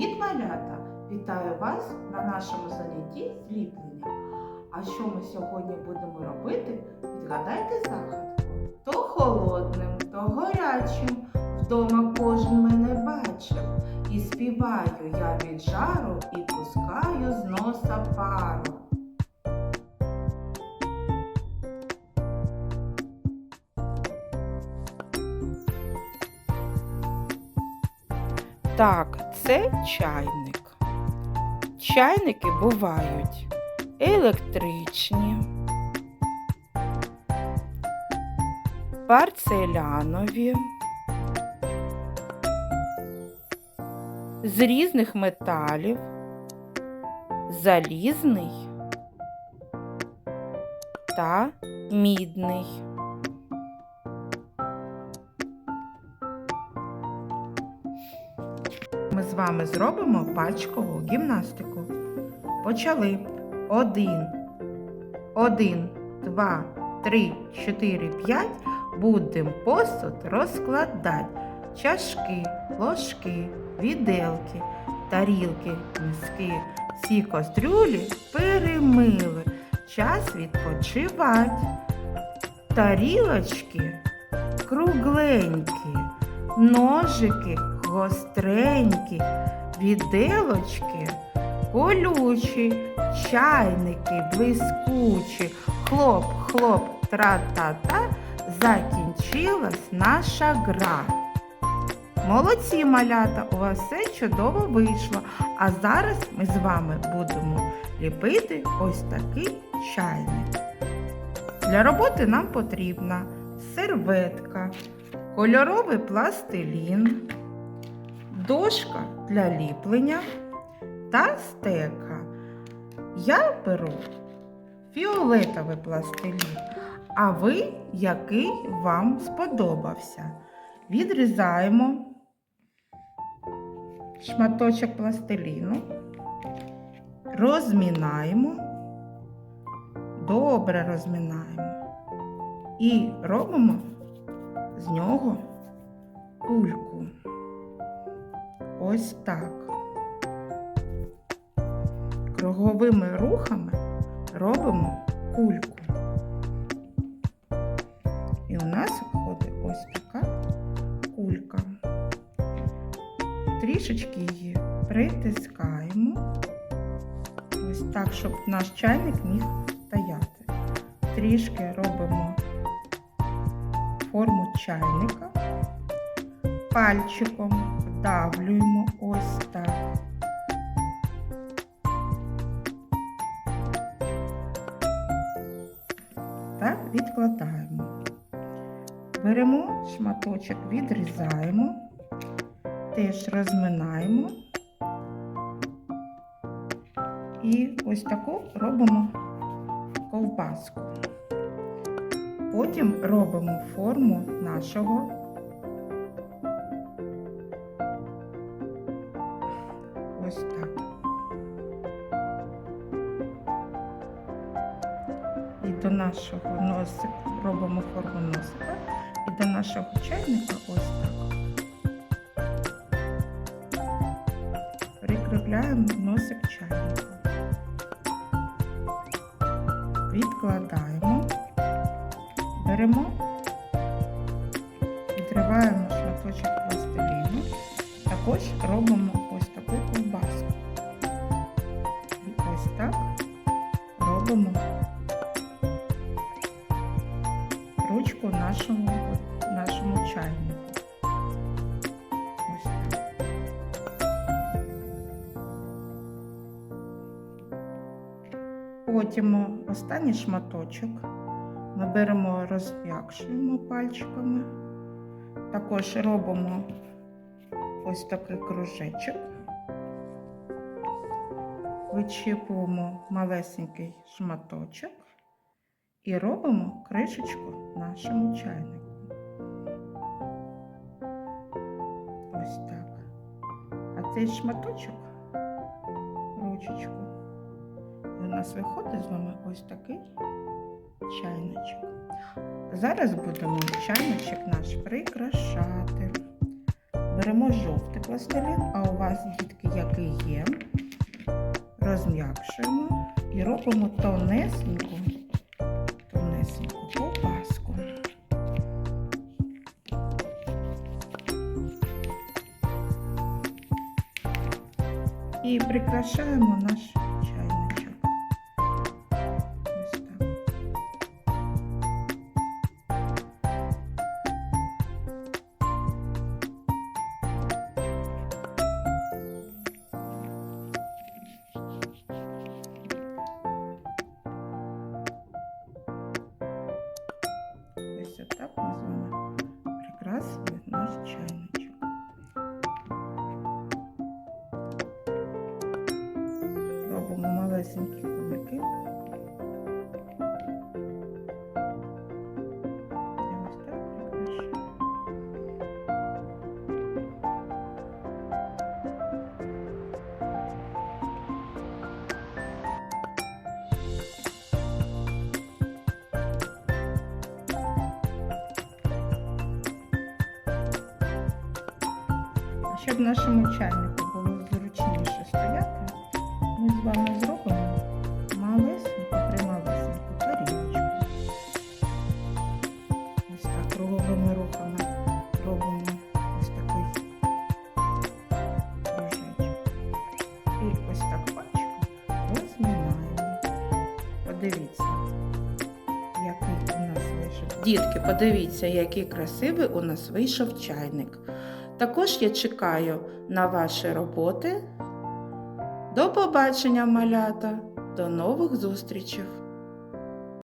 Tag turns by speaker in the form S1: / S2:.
S1: Привіт, малята! Вітаю вас на нашому занятті зліплення. А що ми сьогодні будемо робити? Відгадайте загадку. То холодним, то гарячим. Вдома кожен мене бачив. І співаю я від жару і пускаю з носа пару. Так, це чайник. Чайники бувають електричні, парцелянові, з різних металів, залізний та мідний. Вами зробимо пальчикову гімнастику. Почали. Один. Один, два, три, чотири, п'ять. Будемо посуд розкладати. Чашки, ложки, віделки, тарілки, миски. Всі кастрюлі перемили. Час відпочивати. Тарілочки кругленькі, ножики гостренькі, віделочки колючі, чайники блискучі, хлоп, хлоп, тра-та-та, закінчилась наша гра. Молодці малята, у вас все чудово вийшло. А зараз ми з вами будемо ліпити ось такий чайник. Для роботи нам потрібна серветка, кольоровий пластилін, дошка для ліплення та стека. Я беру фіолетовий пластилін, а ви який вам сподобався. Відрізаємо шматочок пластиліну, розмінаємо, добре розмінаємо і робимо з нього кульку. Ось так. Круговими рухами робимо кульку. І у нас виходить ось така кулька. Трішечки її притискаємо. Ось так, щоб наш чайник міг стояти. Трішки робимо форму чайника. Пальчиком вдавлюємо ось так. та відкладаємо. Беремо шматочок, відрізаємо, теж розминаємо і ось таку робимо ковбаску. Потім робимо форму нашого І до нашого носика робимо форму носика. І до нашого чайника ось так. Прикріпляємо носик чайника. Відкладаємо, беремо, відриваємо шматочок пластиліну. Також робимо ось таку ковбаску. І ось так робимо Потім останній шматочок ми беремо, розм'якшуємо пальчиками. Також робимо ось такий кружечок. Вичіпуємо малесенький шматочок і робимо кришечку нашому чайнику. Ось так. А цей шматочок, ручечку, нас виходить з вами ось такий чайничок. Зараз будемо чайничок наш прикрашати. Беремо жовтий пластилін, а у вас, дітки, який є. Розм'якшуємо і робимо тонесеньку, тонесеньку ковбаску. І прикрашаємо наш Вами прикрасили наш чайничок. Робимо малесенькі кулики. Щоб нашому чайнику було зручніше стояти, ми з вами зробимо малесеньку, прималесеньку тарілочку. Ось так круговими рухами робимо ось такий кружечок. І ось так пальчиком розмінаємо. Подивіться, який у нас вийшов. Дітки, подивіться, який красивий у нас вийшов чайник. Також я чекаю на ваші роботи. До побачення, малята! До нових зустрічей!